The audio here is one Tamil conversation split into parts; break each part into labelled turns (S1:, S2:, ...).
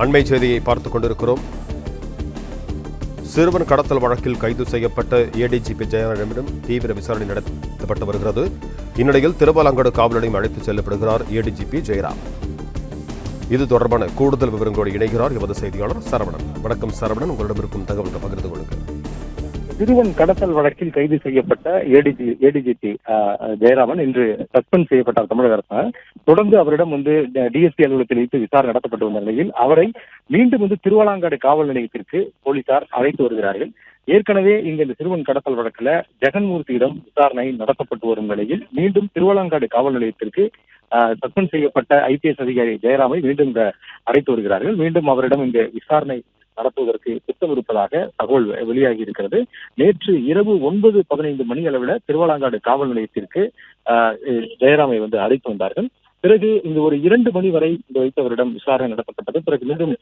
S1: அண்மை செய்தியை பார்த்து கொண்டிருக்கிறோம். சிறுவன் கடத்தல் வழக்கில் கைது செய்யப்பட்ட ஏடிஜிபி ஜெயராஜனிடம் தீவிர விசாரணை நடத்தப்பட்டு வருகிறது. இந்நிலையில் திருவாலங்கடு காவல் நிலையம் அழைத்துச் செல்லப்படுகிறார் ஏடிஜிபி ஜெயராம். இது தொடர்பான கூடுதல் விவரங்களோடு இணைகிறார் எமது செய்தியாளர் சரவணன். வணக்கம் சரவணன். உங்களிடம் இருக்கும் தகவல்கள் பகிர்ந்து கொள்ளுங்கள்.
S2: சிறுவன் கடத்தல் வழக்கில் கைது செய்யப்பட்ட ஏடிஜி ஏடிஜிபி ஜெயராமன் இன்று சஸ்பெண்ட் செய்யப்பட்டார் தமிழக அரசால் தொடர்ந்து அவரிடம் வந்து டிஎஸ்பி அலுவலகத்தில் வைத்து விசாரணை நடத்தப்பட்டு வந்த நிலையில் அவரை மீண்டும் வந்து திருவலாங்காடு காவல் நிலையத்திற்கு போலீசார் அழைத்து வருகிறார்கள். ஏற்கனவே இங்க இந்த சிறுவன் கடத்தல் வழக்குல ஜெகன்மூர்த்தியிடம் விசாரணை நடத்தப்பட்டு வரும் நிலையில் மீண்டும் திருவலாங்காடு காவல் நிலையத்திற்கு சஸ்பெண்ட் செய்யப்பட்ட ஐபிஎஸ் அதிகாரி ஜெயராமை மீண்டும் இந்த அழைத்து வருகிறார்கள். மீண்டும் அவரிடம் இந்த விசாரணை நடத்துவதற்கு திட்டம் இருப்பதாக தகவல் வெளியாகி இருக்கிறது நேற்று இரவு ஒன்பது பதினைந்து மணி அளவில் திருவாலாங்காடு காவல் நிலையத்திற்கு ஜெயராமை வந்து அழைத்து வந்தார்கள். பிறகு இந்த ஒரு இரண்டு மணி வரை இந்த வைத்தவரிடம் விசாரணை நடத்தப்பட்டது. பிறகு மீண்டும்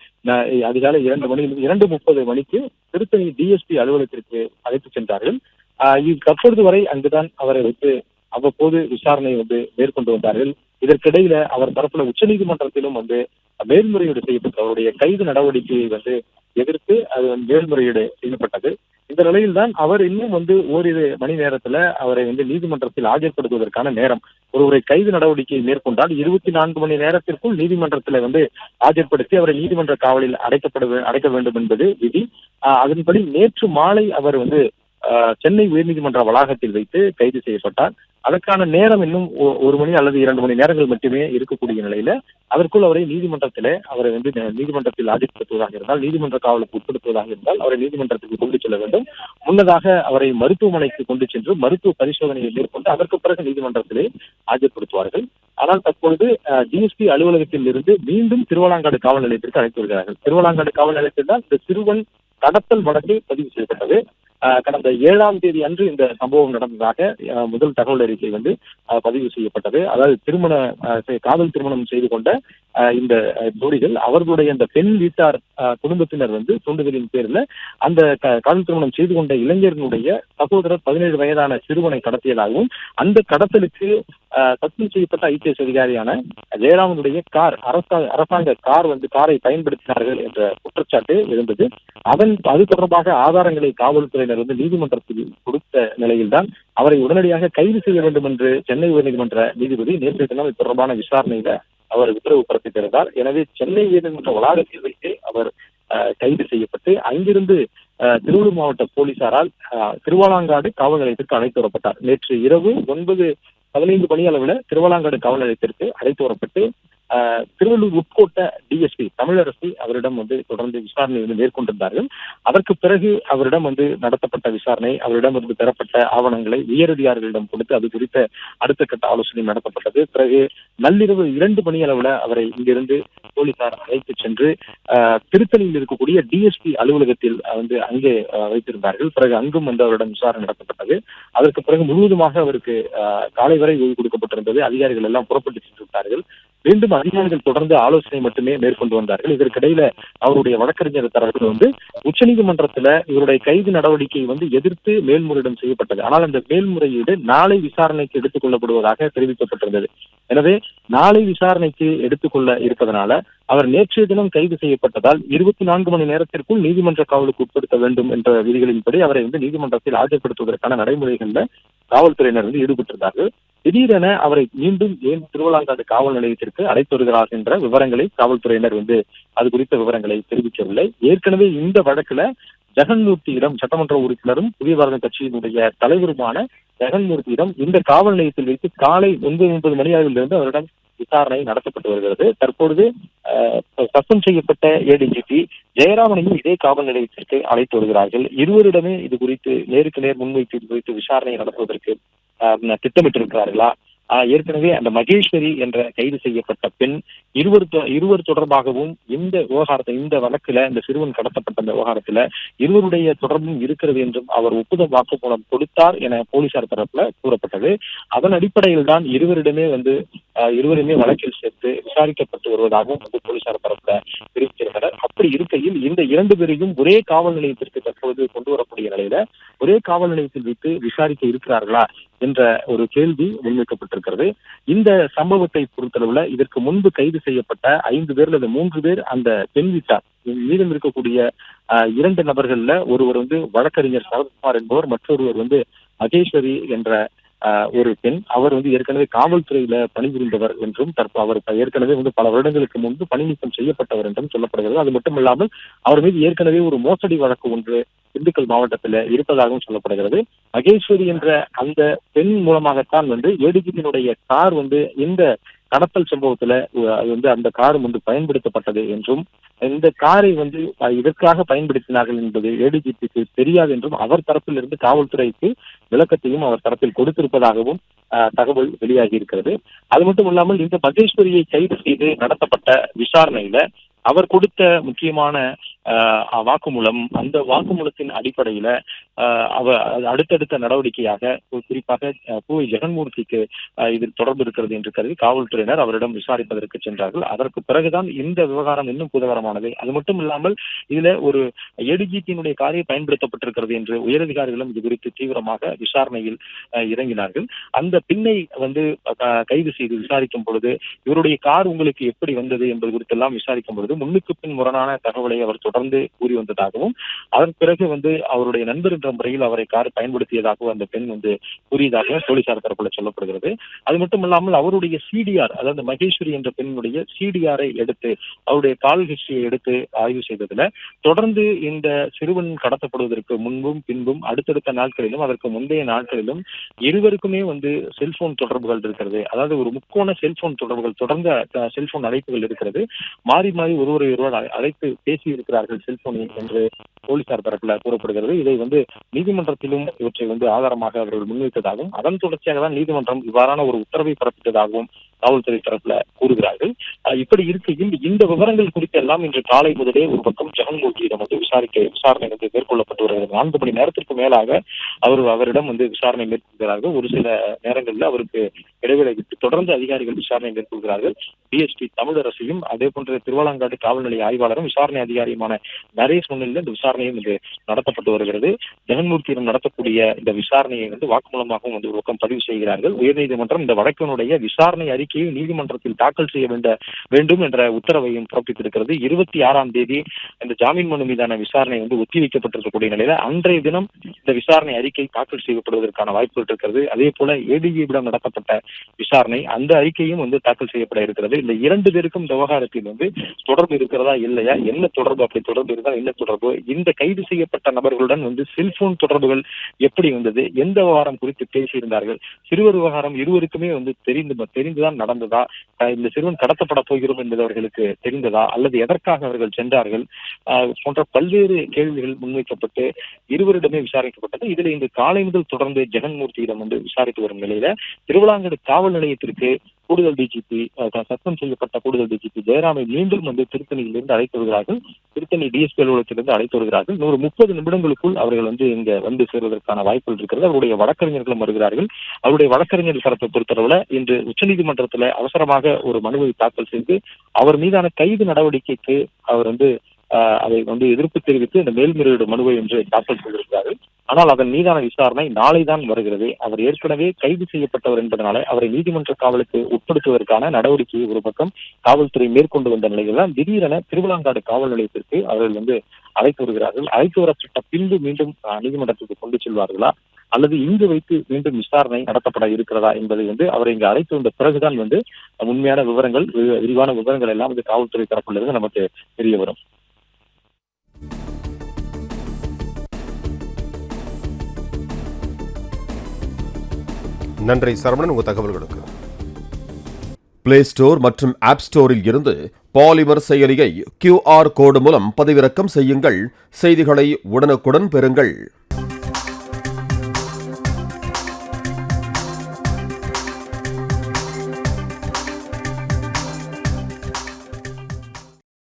S2: அதிகாலை இரண்டு மணி இரண்டு முப்பது மணிக்கு திருத்தணி டிஎஸ்பி அலுவலகத்திற்கு அழைத்து சென்றார்கள். ஆஹ், தற்பொழுது வரை அங்குதான் அவரை வைத்து அவ்வப்போது விசாரணை வந்து மேற்கொண்டு வந்தார்கள். இதற்கிடையில அவர் தரப்புல உச்சநீதிமன்றத்திலும் வந்து மேல்முறையீடு செய்யப்பட்ட அவருடைய கைது நடவடிக்கையை வந்து எதிர்த்து அது வந்து மேல்முறையீடு செய்யப்பட்டது. இந்த நிலையில் தான் அவர் இன்னும் வந்து ஓரிரு மணி நேரத்துல அவரை வந்து நீதிமன்றத்தில் ஆஜர்படுத்துவதற்கான நேரம். ஒருவரை கைது நடவடிக்கை மேற்கொண்டால் இருபத்தி நான்கு மணி நேரத்திற்குள் நீதிமன்றத்தில் வந்து ஆஜர்படுத்தி அவரை நீதிமன்ற காவலில் அடைக்கப்பட அடைக்க வேண்டும் என்பது விதி. ஆஹ் அதன்படி நேற்று மாலை அவர் வந்து ஆஹ் சென்னை உயர்நீதிமன்ற வளாகத்தில் வைத்து கைது செய்யப்பட்டார். அதற்கான நேரம் இன்னும் ஒரு மணி அல்லது இரண்டு மணி நேரங்கள் மட்டுமே இருக்கக்கூடிய நிலையில அதற்குள் அவரை நீதிமன்றத்திலே அவரை வந்து நீதிமன்றத்தில் ஆஜர்படுத்துவதாக இருந்தால் நீதிமன்ற காவலுக்கு உட்படுத்துவதாக இருந்தால் அவரை நீதிமன்றத்துக்கு கொண்டு செல்ல வேண்டும். முன்னதாக அவரை மருத்துவமனைக்கு கொண்டு சென்று மருத்துவ பரிசோதனையை மேற்கொண்டு அதற்கு பிறகு நீதிமன்றத்திலே ஆஜர்படுத்துவார்கள். ஆனால் தற்பொழுது டிஎஸ்பி அலுவலகத்தில் இருந்து மீண்டும் திருவலாங்காடு காவல் நிலையத்திற்கு அழைத்து வருகிறார்கள். திருவலாங்காடு காவல் நிலையத்தில் தான் இந்த சிறுவன் கடத்தல் வழக்கு பதிவு செய்யப்பட்டது. கடந்த ஏழாம் தேதி அன்று இந்த சம்பவம் நடந்ததாக முதல் தகவல் அறிக்கை வந்து பதிவு செய்யப்பட்டது. அதாவது திருமண காதல் திருமணம் செய்து கொண்ட இந்த ஜோடிகள் அவர்களுடைய அந்த பெண் வீட்டார் குடும்பத்தினர் வந்து தூண்டுதலின் பேரில் அந்த க- காதல் திருமணம் செய்து கொண்ட இளைஞர்களுடைய சகோதரர் பதினேழு வயதான சிறுவனை கடத்தியதாகவும் அந்த கடத்தலுக்கு சஸ்பெண்ட் செய்யப்பட்ட ஐபிஎஸ் அதிகாரியான ஜெயராமனுடைய கார் அரசாங்க அரசாங்க கார் வந்து காரை பயன்படுத்தினார்கள் என்ற குற்றச்சாட்டு இருந்தது அதன் அது தொடர்பாக ஆதாரங்களை காவல்துறையினர் வந்து நீதிமன்றத்தில் கொடுத்த நிலையில்தான் அவரை உடனடியாக கைது செய்ய வேண்டும் என்று சென்னை உயர்நீதிமன்ற நீதிபதி நேற்று தினம் இது தொடர்பான விசாரணையில அவர் உத்தரவு பிறப்பித்திருந்தார். எனவே சென்னை உயர்நீதிமன்ற வளாகத்தில் வைத்து அவர் கைது செய்யப்பட்டு அங்கிருந்து அஹ், திருவள்ளூர் மாவட்ட போலீசாரால் அஹ், திருவாலாங்காடு காவல் நிலையத்திற்கு அழைத்து வரப்பட்டார். நேற்று இரவு ஒன்பது பதினைந்து பணி அளவில் திருவலாங்காடு காவல் நிலையத்திற்கு அழைத்து வரப்பட்டு திருவள்ளூர் உட்கோட்ட டிஎஸ்பி தமிழரசி அவரிடம் வந்து தொடர்ந்து விசாரணை வந்து மேற்கொண்டிருந்தார்கள். அதற்கு பிறகு அவரிடம் வந்து நடத்தப்பட்ட விசாரணை அவரிடம் இருந்து பெறப்பட்ட ஆவணங்களை உயரதிகாரிகளிடம் கொடுத்து அது குறித்த அடுத்த கட்ட ஆலோசனை நடத்தப்பட்டது. பிறகு நள்ளிரவு இரண்டு மணி அளவுல அவரை இங்கிருந்து போலீசார் அழைத்து சென்று ஆஹ், திருத்தணியில் இருக்கக்கூடிய டிஎஸ்பி அலுவலகத்தில் வந்து அங்கே வைத்திருந்தார்கள். பிறகு அங்கும் வந்து அவரிடம் விசாரணை நடத்தப்பட்டது. அதற்கு பிறகு முழுவதுமாக அவருக்கு காலை வரை ஓய்வு கொடுக்கப்பட்டிருந்தது. அதிகாரிகள் எல்லாம் புறப்பட்டு சென்றிருந்தார்கள் மீண்டும் அதிகாரிகள் தொடர்ந்து ஆலோசனை மட்டுமே மேற்கொண்டு வந்தார்கள். இதற்கிடையில அவருடைய வழக்கறிஞர் தரப்பில் வந்து உச்சநீதிமன்றத்துல இவருடைய கைது நடவடிக்கை வந்து எதிர்த்து மேல்முறையீடு செய்யப்பட்டது. ஆனால் அந்த மேல்முறையீடு நாளை விசாரணைக்கு எடுத்துக் கொள்ளப்படுவதாக தெரிவிக்கப்பட்டிருந்தது. எனவே நாளை விசாரணைக்கு எடுத்துக்கொள்ள இருப்பதனால அவர் நேற்றைய தினம் கைது செய்யப்பட்டதால் இருபத்தி நான்கு மணி நேரத்திற்குள் நீதிமன்ற காவலுக்கு உட்படுத்த வேண்டும் என்ற விதிகளின்படி அவரை வந்து நீதிமன்றத்தில் ஆஜர்படுத்துவதற்கான நடைமுறைகள்ல காவல்துறையினர் வந்து ஈடுபட்டிருந்தார்கள். திடீரென அவரை மீண்டும் ஏன் திருவள்ளாங்காடு காவல் நிலையத்திற்கு அழைத்து வருகிறார் என்ற விவரங்களை காவல்துறையினர் வந்து அது குறித்த விவரங்களை தெரிவிக்கவில்லை. ஏற்கனவே இந்த வழக்குல ஜெகன்மூர்த்தியிடம் சட்டமன்ற உறுப்பினரும் புதிய பாரத கட்சியினுடைய தலைவருமான ஜெகன்மூர்த்தியிடம் இந்த காவல் நிலையத்தில் வைத்து காலை ஒன்பது முப்பது மணி அளவிலிருந்து அவரிடம் விசாரணை நடத்தப்பட்டு வருகிறது. தற்பொழுது சஸ்பெண்ட் செய்யப்பட்ட ஏடிஜிபி ஜெயராமனையும் இதே காவல் நிலையத்திற்கு அழைத்து வருகிறார்கள். இருவரிடமே இது குறித்து நேருக்கு நேர் முன்வைத்து இது குறித்து விசாரணை நடத்துவதற்கு திட்டமிட்டிருக்கிறார்களா? ஏற்கனவே அந்த மகேஸ்வரி என்ற கைது செய்யப்பட்ட பெண் இருவர் இருவர் தொடர்பாகவும் இந்த விவகாரத்தை இந்த வழக்குல இந்த சிறுவன் கடத்தப்பட்ட அந்த விவகாரத்துல இருவருடைய தொடர்பும் இருக்கிறது என்றும் அவர் ஒப்புதல் வாக்குமூலம் கொடுத்தார் என போலீசார் தரப்புல கூறப்பட்டது. அதன் அடிப்படையில் தான் இருவரிடமே வந்து இருவருமே வழக்கில் சேர்த்து விசாரிக்கப்பட்டு வருவதாகவும் வந்து போலீசார் தரப்புல தெரிவித்திருந்தனர். அப்படி இருக்கையில் இந்த இரண்டு பேரையும் ஒரே காவல் நிலையத்திற்கு தற்போது கொண்டு வரக்கூடிய நிலையில ஒரே காவல் நிலையத்தில் வைத்து விசாரிக்க இருக்கிறார்களா என்ற ஒரு கேள்வி முன்வைக்கப்பட்டிருக்கிறது. இந்த சம்பவத்தை பொறுத்தளவுல இதற்கு முன்பு கைது செய்யப்பட்ட ஐந்து பேர் அல்லது மூன்று பேர் அந்த பெண் வீட்டார். மீதம் இருக்கக்கூடிய இரண்டு நபர்கள்ல ஒருவர் வந்து வழக்கறிஞர் சரத்குமார் என்பவர் மற்றொருவர் வந்து மகேஸ்வரி என்ற ஒரு பெண். அவர் வந்து ஏற்கனவே காவல்துறையில பணிபுரிந்தவர் என்றும் தற்போது அவர் ஏற்கனவே வந்து பல வருடங்களுக்கு முன்பு பணி நீக்கம் செய்யப்பட்டவர் என்றும் சொல்லப்படுகிறது. அது மட்டும் இல்லாமல் அவர் மீது ஏற்கனவே ஒரு மோசடி வழக்கு ஒன்று திண்டுக்கல் மாவட்டத்தில் இருப்பதாகவும் சொல்லப்படுகிறது. மகேஸ்வரி என்ற அந்த பெண் மூலமாகத்தான் வந்து ஏடிஜிபியினுடைய கார் வந்து இந்த கடத்தல் சம்பவத்துல அது வந்து அந்த கார் வந்து பயன்படுத்தப்பட்டது என்றும் இந்த காரை வந்து இதற்காக பயன்படுத்தினார்கள் என்பது ஏடிஜிபிக்கு தெரியாது என்றும் அவர் தரப்பில் இருந்து காவல்துறைக்கு விளக்கத்தையும் அவர் தரப்பில் கொடுத்திருப்பதாகவும் அஹ், தகவல் வெளியாகி இருக்கிறது அது மட்டும் இல்லாமல் இந்த மகேஸ்வரியை கைது செய்து நடத்தப்பட்ட விசாரணையில அவர் கொடுத்த முக்கியமான வாக்குமூலம் அந்த வாக்குமூலத்தின் அடிப்படையில அவ அடுத்தடுத்த நடவடிக்கையாக குறிப்பாக பூவை ஜெகன்மூர்த்திக்கு இதில் தொடர்பு இருக்கிறது என்று கருதி காவல்துறையினர் அவரிடம் விசாரிப்பதற்கு சென்றார்கள். அதற்கு பிறகுதான் இந்த விவகாரம் இன்னும் புதகரமானது. அது மட்டும் இல்லாமல் இதுல ஒரு ஏடிஜிபியினுடைய காரியம் பயன்படுத்தப்பட்டிருக்கிறது என்று உயரதிகாரிகளும் இது குறித்து தீவிரமாக விசாரணையில் இறங்கினார்கள். அந்த பின்னை வந்து கைது செய்து விசாரிக்கும் பொழுது இவருடைய கார் உங்களுக்கு எப்படி வந்தது என்பது குறித்தெல்லாம் விசாரிக்கும் பொழுது முன்னுக்கு பின் முரணான தகவலை அவர் தொடர்ந்து கூறி வந்ததாகவும் அதன் பிறகு வந்து அவருடைய நண்பர் என்ற முறையில் அவரை கார் பயன்படுத்தியதாகவும் அந்த பெண் வந்து கூறியதாக போலீசார் தரப்புல சொல்லப்படுகிறது. அது மட்டும் இல்லாமல் அவருடைய சிடிஆர் அதாவது மகேஸ்வரி என்ற பெண்ணுடைய சிடிஆரை எடுத்து அவருடைய கால் ஹிஸ்டரியை எடுத்து ஆய்வு செய்ததுல தொடர்ந்து இந்த சிறுவன் கடத்தப்படுவதற்கு முன்பும் பின்பும் அடுத்தடுத்த நாட்களிலும் அதற்கு முந்தைய நாட்களிலும் இருவருக்குமே வந்து செல்போன் தொடர்புகள் இருக்கிறது. அதாவது ஒரு முக்கோண செல்போன் தொடர்புகள் தொடர்ந்த செல்போன் அழைப்புகள் இருக்கிறது. மாறி மாறி ஒருவரை ஒருவர் அழைத்து பேசி இருக்கிறார்கள் செல்போனில் என்று போலீசார் தரப்பில் கூறப்படுகிறது. இதை வந்து நீதிமன்றத்திலும் இவற்றை வந்து ஆதாரமாக அவர்கள் முன்வைத்ததாகவும் அதன் தொடர்ச்சியாக தான் நீதிமன்றம் இவ்வாறான ஒரு உத்தரவை பிறப்பித்ததாகவும் காவல்துறை தரப்புல கூறுகிறார்கள். இப்படி இருக்கையில் இந்த விவரங்கள் குறித்து எல்லாம் இன்று காலை முதலே ஒரு பக்கம் ஜெகன்மோகியிடம் வந்து விசாரிக்க விசாரணை வந்து மேற்கொள்ளப்பட்டு வருகிறது. நான்கு மணி நேரத்திற்கு மேலாக அவர் அவரிடம் வந்து விசாரணை மேற்கொள்கிறார்கள். ஒரு சில நேரங்களில் அவருக்கு இடைவேளை விட்டு தொடர்ந்து அதிகாரிகள் விசாரணை மேற்கொள்கிறார்கள். டிஎஸ்பி தமிழரசையும் அதே போன்ற திருவாலங்காடு காவல் நிலைய ஆய்வாளரும் விசாரணை அதிகாரியுமான நரேஷ் முன்னிலையில் இந்த விசாரணையும் வந்து நடத்தப்பட்டு வருகிறது. ஜெகன்மூர்த்தியிடம் நடத்தக்கூடிய இந்த விசாரணையை வந்து வாக்குமூலமாகவும் வந்து ஒரு பக்கம் பதிவு செய்கிறார்கள். உயர்நீதிமன்றம் இந்த வழக்கினுடைய விசாரணை அறிக்கையை நீதிமன்றத்தில் தாக்கல் செய்ய வேண்ட வேண்டும் என்ற உத்தரவையும் பிறப்பித்திருக்கிறது. இருபத்தி ஆறாம் தேதி இந்த ஜாமீன் மனு மீதான விசாரணை வந்து ஒத்திவைக்கப்பட்டிருக்கக்கூடிய நிலையில அன்றைய தினம் இந்த விசாரணை அறிக்கை தாக்கல் செய்யப்படுவதற்கான வாய்ப்புகள் இருக்கிறது. அதே போல ஏடிஜியிடம் நடத்தப்பட்ட விசாரணை அந்த அறிக்கையும் வந்து தாக்கல் செய்யப்பட இருக்கிறது. இந்த இரண்டு பேருக்கும் இந்த விவகாரத்தில் வந்து தொடர்பு இருக்கிறதா இல்லையா? என்ன தொடர்பு? அப்படி தொடர்பு இருந்தால் என்ன தொடர்பு? இந்த கைது செய்யப்பட்ட நபர்களுடன் வந்து செல்போன் தொடர்புகள் எப்படி வந்தது? எந்த விவகாரம் குறித்து பேசியிருந்தார்கள்? சிறுவர் விவகாரம் இருவருக்குமே வந்து தெரிந்து தெரிந்துதான் நடந்ததா? அஹ் இந்த சிறுவன் கடத்தப்பட போகிறோம் என்பது அவர்களுக்கு தெரிந்ததா? அல்லது எதற்காக அவர்கள் சென்றார்கள்? போன்ற பல்வேறு கேள்விகள் முன்வைக்கப்பட்டு இருவரிடமே விசாரிக்கப்பட்டது. இதில் இன்று காலை முதல் தொடர்ந்து ஜெகன்மூர்த்தியிடம் வந்து விசாரித்து வரும் நிலையில திருவிழாங்கடு காவல் நிலையத்திற்கு கூடுதல் டிஜிபி சத்தம் செய்யப்பட்ட கூடுதல் டிஜிபி ஜெயராமை மீண்டும் வந்து திருத்தணியிலிருந்து அழைத்து வருகிறார்கள். திருத்தணி டிஎஸ்பி அலுவலகத்திலிருந்து அழைத்து வருகிறார்கள். நூறு முப்பது நிமிடங்களுக்குள் அவர்கள் வந்து இங்க வந்து சேர்வதற்கான வாய்ப்புகள் இருக்கிறது. அவருடைய வழக்கறிஞர்களும் வருகிறார்கள். அவருடைய வழக்கறிஞர் தரப்பை பொறுத்தளவுல இன்று உச்சநீதிமன்றத்துல அவசரமாக ஒரு மனுவை தாக்கல் செய்து அவர் மீதான கைது நடவடிக்கைக்கு அவர் வந்து அதை வந்து எதிர்ப்பு தெரிவித்து இந்த மேல்முறையீடு மனுவை என்று தாக்கல் செய்திருக்கிறார்கள். ஆனால் அதன் மீதான விசாரணை நாளை தான் வருகிறது. அவர் ஏற்கனவே கைது செய்யப்பட்டவர் என்பதனால அவரை நீதிமன்ற காவலுக்கு உட்படுத்துவதற்கான நடவடிக்கையை ஒரு பக்கம் காவல்துறை மேற்கொண்டு வந்த நிலையில் தான் திடீரென திருவிழாங்காடு காவல் நிலையத்திற்கு அவர்கள் வந்து அழைத்து வருகிறார்கள். அழைத்து வரப்பட்ட பின்பு மீண்டும் நீதிமன்றத்துக்கு கொண்டு செல்வார்களா? அல்லது இங்கு வைத்து மீண்டும் விசாரணை நடத்தப்பட இருக்கிறதா என்பதை வந்து அவரை இங்கு அழைத்து வந்த பிறகுதான் வந்து உண்மையான விவரங்கள் வி- விரிவான விவரங்கள் எல்லாம் வந்து காவல்துறை தரப்பிலிருந்து நமக்கு தெரிய வரும்.
S1: நன்றி சரவணன் உங்க தகவல்களுக்கு. பிளே ஸ்டோர் மற்றும் ஆப் ஸ்டோரில் இருந்து பாலிமர் செயலியை கியூஆர் கோடு மூலம் பதிவிறக்கம் செய்யுங்கள். செய்திகளை உடனுக்குடன் பெறுங்கள்.